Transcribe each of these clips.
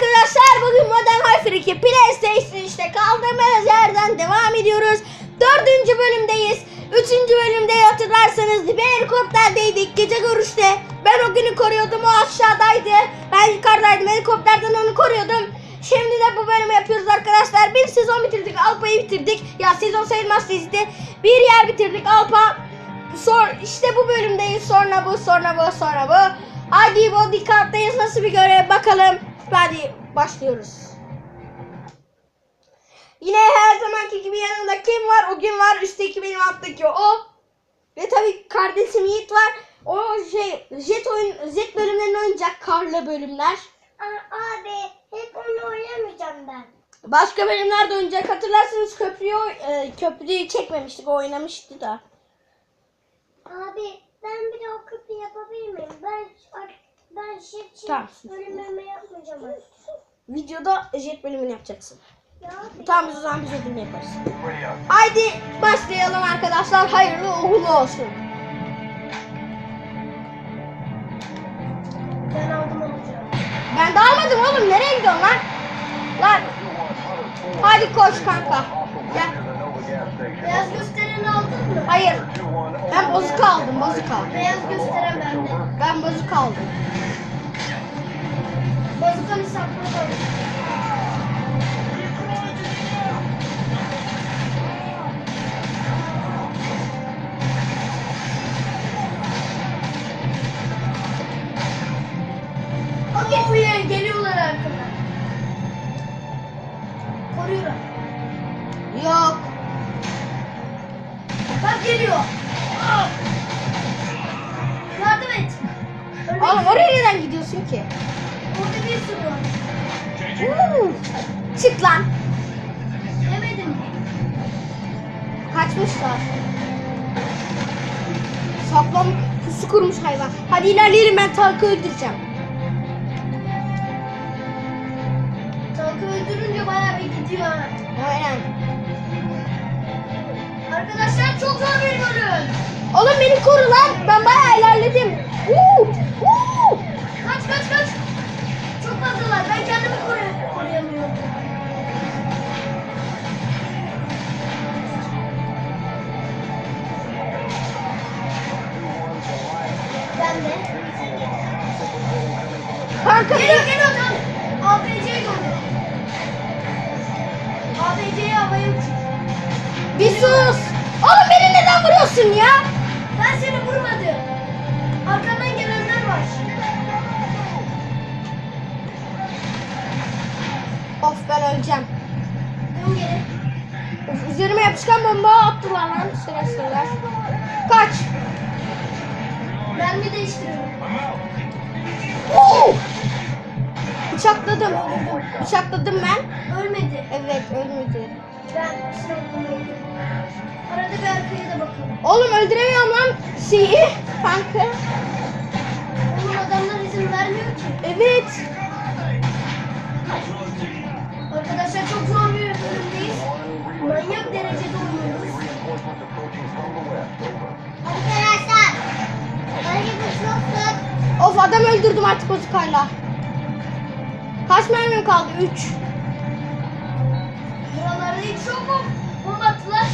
arkadaşlar bugün Modern Warfare 2 PlayStation işte kaldığımız yerden devam ediyoruz. Dördüncü bölümdeyiz. Üçüncü bölümde hatırlarsanız bir helikopterdeydik gece görüşte. Ben o günü koruyordum o aşağıdaydı. Ben yukarıdaydım helikopterden onu koruyordum. Şimdi de bu bölümü yapıyoruz arkadaşlar. Bir sezon bitirdik Alpa'yı bitirdik. Ya sezon sayılmaz dizide. Bir yer bitirdik Alpa. Sor, işte bu bölümdeyiz. Sonra bu, sonra bu, sonra bu. Hadi bodyguard'dayız. Nasıl bir görev bakalım. Hadi başlıyoruz. Yine her zamanki gibi yanımda kim var? O gün var. Üstteki benim alttaki o. Ve tabii kardeşim Yiğit var. O şey jet oyun jet bölümlerini oynayacak karlı bölümler. Aa, Abi hep onu oynamayacağım ben. Başka bölümlerde oynayacak. Hatırlarsınız köprüyü e, köprüyü çekmemiştik. O oynamıştı da. Abi ben bir de o köprü yapabilir miyim? Ben ben şey Tamam. bölümümü yapmayacağım artık. Videoda jet bölümünü yapacaksın. Ya. Tamam biz o zaman biz ödülünü yaparız. Haydi başlayalım arkadaşlar. Hayırlı uğurlu olsun. Ben aldım alacağım. Ben de almadım oğlum. Nereye gidiyorsun lan? Lan. Hadi koş kanka. Gel. Beyaz gösteren aldın mı? Hayır. Ben bozuk aldım. Bozuk aldım. Beyaz gösteren bende. Ben bozuk aldım. Bazukanı sakladım. Oğlum oraya neden gidiyorsun ki? Orada bir sürü var. Uuu. Çık lan. Demedim mi? Kaçmışlar. Saklam pusu kurmuş hayvan. Hadi ilerleyelim ben Tarık'ı öldüreceğim. Tankı öldürünce bayağı bir gidiyor. Aynen. Arkadaşlar çok zor bir bölüm. Oğlum beni koru lan. Ben bayağı ilerledim. Uuu. Uuu. Kaç kaç kaç. Çok fazlalar. Ben kendimi koru- koruyamıyorum. Ben de. Kanka Geliyor geliyor tam. APC'ye gönder. APC'ye havaya uç. bir sus. Oğlum beni neden vuruyorsun ya? Ben seni vurmadım. Of ben öleceğim. Dön geri. Of, üzerime yapışkan bomba attılar lan şerefsizler. Kaç. Mermi değiştiriyorum. Oo! Bıçakladım. Bıçakladım ben. Ölmedi. Evet ölmedi. Ben sınavındayım. Arada bir arkaya da bakalım. Oğlum öldüremiyorum lan şeyi. Tankı. Bozukayla. Kaç mermim kaldı? 3. Buralarda hiç yok mu? Bomba attılar.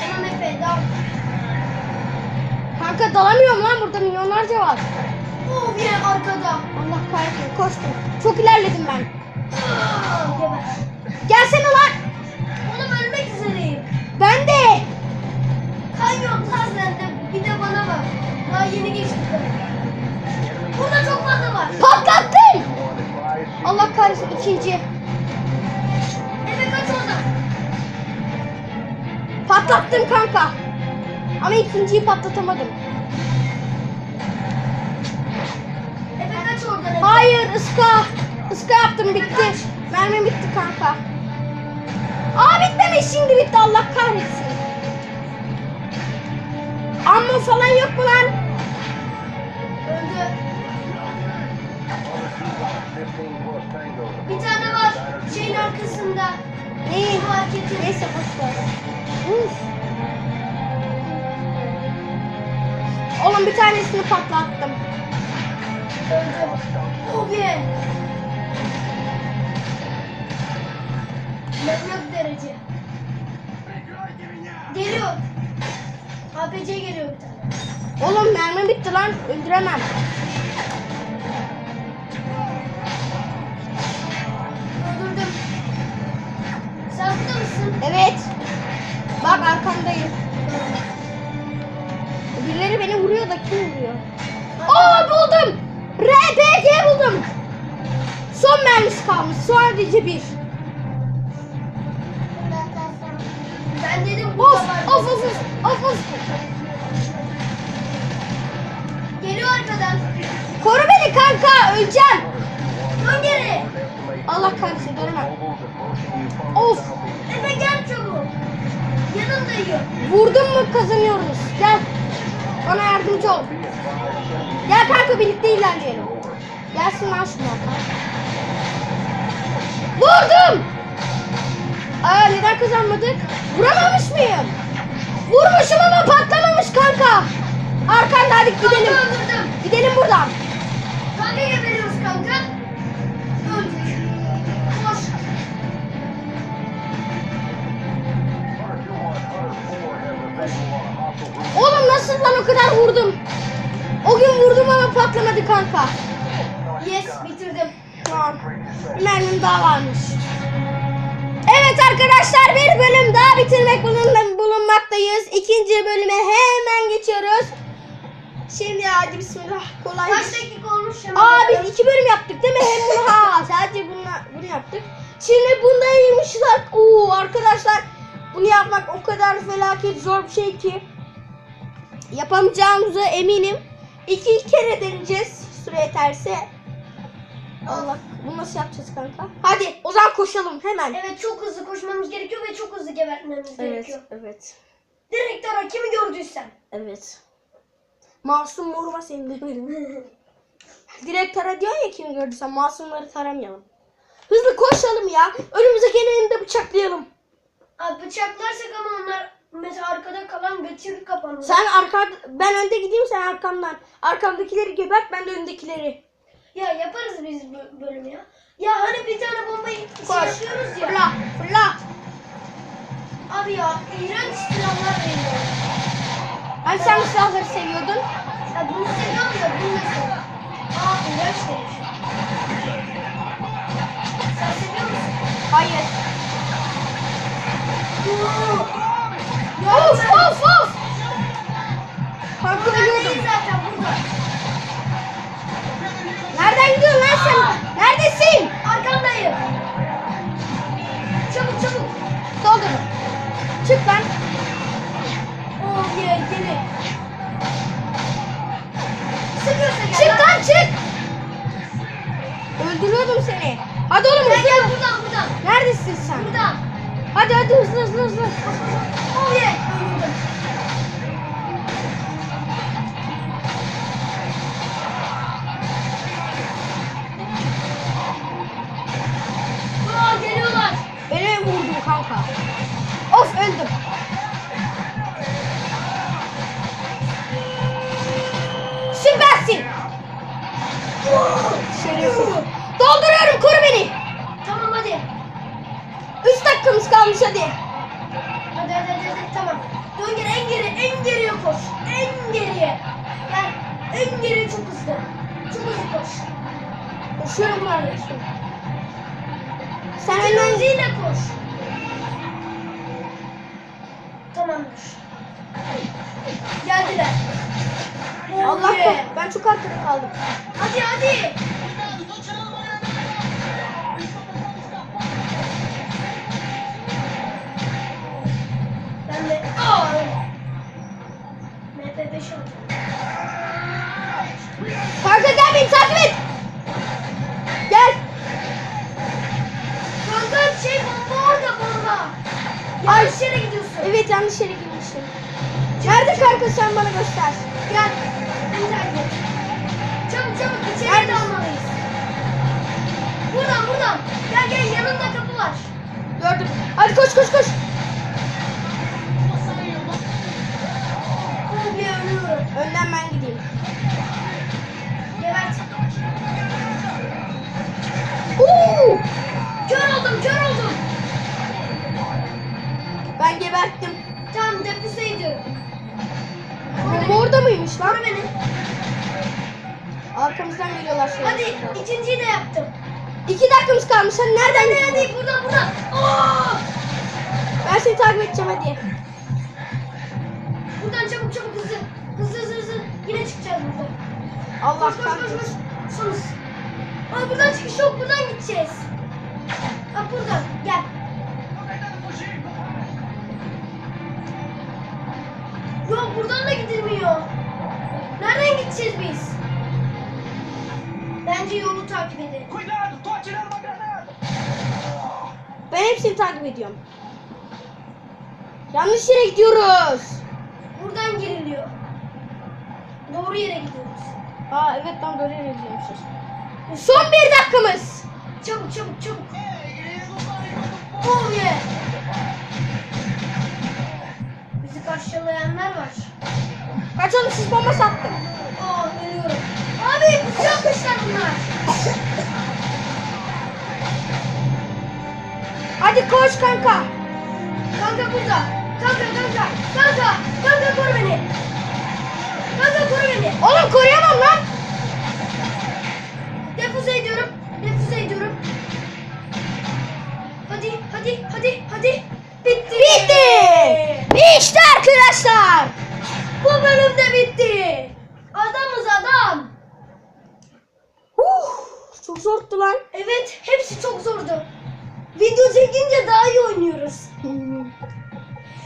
Tamam Efe dal. Kanka dalamıyorum lan burada milyonlarca var. Oh yine arkada. Allah kahretsin koştum. Çok ilerledim ben. Ah, Geber. Gelsene lan. Oğlum ölmek üzereyim. Ben de. Kan yok lan sende. Bir de bana bak. Daha yeni geçtik. İkinci. Efe kaç oradan. Patlattım kanka. Ama ikinciyi patlatamadım. Efe kaç oradan. Efe. Hayır ıska. Iska yaptım bitti. Mermim bitti kanka. Aa bitmemiş şimdi bitti Allah kahretsin. Ammo falan yok mu lan? Öldü. Bir tane var şeyin arkasında. Neyi? Marketin. Neyse boş ver. Oğlum bir tanesini patlattım. Öldüm. Bugün. Mevlak derece. Geliyor. APC geliyor bir tane. Oğlum mermi bitti lan. Öldüremem. Bak arkandayım. Birileri beni vuruyor da kim vuruyor? Aa buldum. RPG buldum. Son mermisi kalmış. Sadece bir. Ben dedim Of burada var. of of of of. Geliyor arkadan. Koru beni kanka öleceğim. Dön geri. Allah kahretsin dönemem. Of. Efe gel çabuk. Yanındayım. Vurdun mu kazanıyoruz. Gel. Bana yardımcı ol. Gel kanka birlikte ilerleyelim. Gelsin lan şuna. Vurdum. Aa neden kazanmadık? Yes bitirdim. Tamam. Mermim daha varmış. Evet arkadaşlar bir bölüm daha bitirmek bulun- bulunmaktayız. İkinci bölüme hemen geçiyoruz. Şimdi hadi bismillah kolay. Kaç dakika olmuş Aa biz iki bölüm yaptık değil mi? Hem bunu ha sadece bunu, bunu yaptık. Şimdi bunda yemişler. Oo arkadaşlar bunu yapmak o kadar felaket zor bir şey ki. Yapamayacağımıza eminim. İki kere deneyeceğiz. Süre yeterse. Allah bunu nasıl yapacağız kanka? Hadi o zaman koşalım hemen. Evet çok hızlı koşmamız gerekiyor ve çok hızlı gebertmemiz Evet, gerekiyor. evet, Direkt ara kimi gördüysen. evet. Masum vurma seni de Direkt tara diyor ya kimi gördüysen masumları taramayalım. Hızlı koşalım ya. Önümüze geleni de bıçaklayalım. Abi bıçaklarsak ama onlar mesela arkada kalan götür kapanır. Sen arka ben önde gideyim sen arkamdan. Arkamdakileri gebert ben de öndekileri. Ya yaparız biz bu bölümü ya. Ya hani bir tane bombayı Koş. yapıyoruz ya. Fırla fırla. Abi ya iğrenç silahlar veriyor. Hani sen bu silahları seviyordun? Ya bunu seviyorum ya bunu da seviyorum. Aa iğrenç demiş. Sen seviyor musun? Hayır. Ya Of of of. Kanka Nereden gidiyorsun lan hadi. Hadi hadi hadi, hadi. tamam. Dön geri en geri en geriye koş. En geriye. Gel. En geriye çok hızlı. Çok hızlı koş. Koşuyorum kardeşim. Sen Sen önden koş. Tamamdır. Geldiler. Oh Allah korusun. Ben çok arkada kaldım. Hadi hadi. Kanka gel beni takip et. Gel. Kanka şey bomba orada bomba. Yanlış yere gidiyorsun. Evet yanlış yere girmişim. Nerede kanka sen bana göster. Gel. Beni takip et. Çabuk çabuk içeri dalmalıyız. Buradan buradan. Gel gel yanında kapı var. Gördüm. Hadi koş koş koş. Önden ben gideyim. Gebert. Oo! Kör oldum kör oldum. Ben geberttim. Tamam defüze ediyorum. Bomba orada mıymış lan? Beni. Arkamızdan geliyorlar şöyle. Hadi ikinciyi de yaptım. İki dakikamız kalmış. Sen nereden Hadi hadi burada burada. Oo! Ben seni takip edeceğim hadi. Buradan çabuk çabuk hızlı. Yine çıkacağız buradan. Allah Koş koş koş koş. Sonuz. Aa buradan çıkış yok. Buradan gideceğiz. Bak buradan. Gel. Yok buradan da gidilmiyor. Nereden gideceğiz biz? Bence yolu takip edelim. Ben hepsini takip ediyorum. Yanlış yere gidiyoruz. Doğru yere gidiyoruz. Aa evet tam böyle yere gidiyormuşuz. Son bir dakikamız. Çabuk çabuk çabuk. Oh yeah. Bizi karşılayanlar var. Kaçalım siz bomba sattım. Aa ölüyorum. Abi bizi yapmışlar bunlar. Hadi koş kanka. Kanka burada. Kanka kanka. Kanka. Kanka koru beni. Video çekince daha iyi oynuyoruz.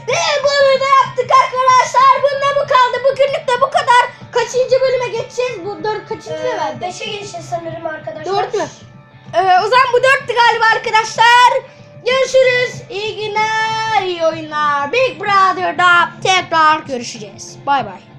Ve bunu da yaptık arkadaşlar. Bunda bu kaldı. Bugünlük de bu kadar. Kaçıncı bölüme geçeceğiz? Bu dört kaçıncı Ee, herhalde? beşe geçeceğiz sanırım arkadaşlar. Dört mü? Ee, o zaman bu dörttü galiba arkadaşlar. Görüşürüz. İyi günler, iyi oyunlar. Big Brother'da tekrar görüşeceğiz. Bay bay.